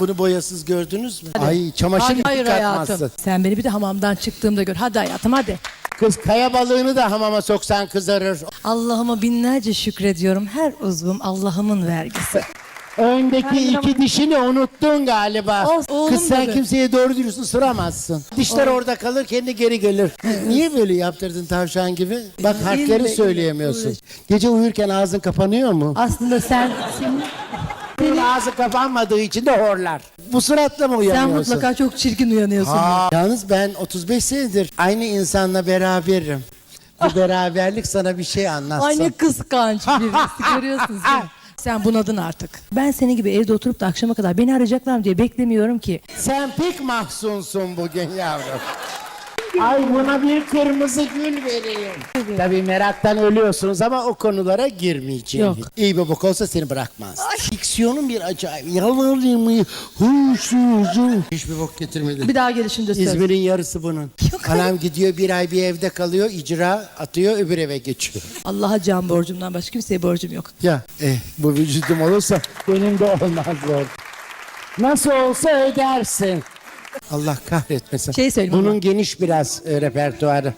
bunu boyasız gördünüz mü? Ay çamaşır Hadi, hayır yıkatmazsın. hayatım. Sen beni bir de hamamdan çıktığımda gör. Hadi hayatım hadi. Kız kaya balığını da hamama soksan kızarır. Allah'ıma binlerce şükrediyorum. Her uzvum Allah'ımın vergisi. Öndeki iki dişini unuttun galiba. Olsun, oğlum Kız sen dedi. kimseye doğru dürüst ısıramazsın. Dişler orada kalır kendi geri gelir. Niye böyle yaptırdın tavşan gibi? Bak harfleri söyleyemiyorsun. Gece uyurken ağzın kapanıyor mu? Aslında sen ağzı kapanmadığı için de horlar. Bu suratla mı sen uyanıyorsun? mutlaka çok çirkin uyanıyorsun. Aa, yalnız ben 35 senedir aynı insanla beraberim. Bu beraberlik sana bir şey anlatsın. Ay ne kıskanç birisi görüyorsunuz değil mi? Sen bunadın artık. Ben senin gibi evde oturup da akşama kadar beni arayacaklar mı diye beklemiyorum ki. Sen pek mahzunsun bugün yavrum. Ay buna bir kırmızı gül vereyim. Tabii meraktan ölüyorsunuz ama o konulara girmeyeceğim. Yok. İyi bir bok olsa seni bırakmaz. Diksiyonun bir acayip. Yalvarayım huysuzum. Hiçbir bok getirmedi. Bir daha gelişinde söz. İzmir'in yarısı bunun. Yok, Anam gidiyor bir ay bir evde kalıyor, icra atıyor, öbür eve geçiyor. Allah'a can borcumdan başka kimseye borcum yok. Ya eh bu vücudum olursa benim de olmaz zor. Nasıl olsa ödersin. Allah kahretmesin. Şey söyleyeyim Bunun ama. geniş biraz e, repertuarı.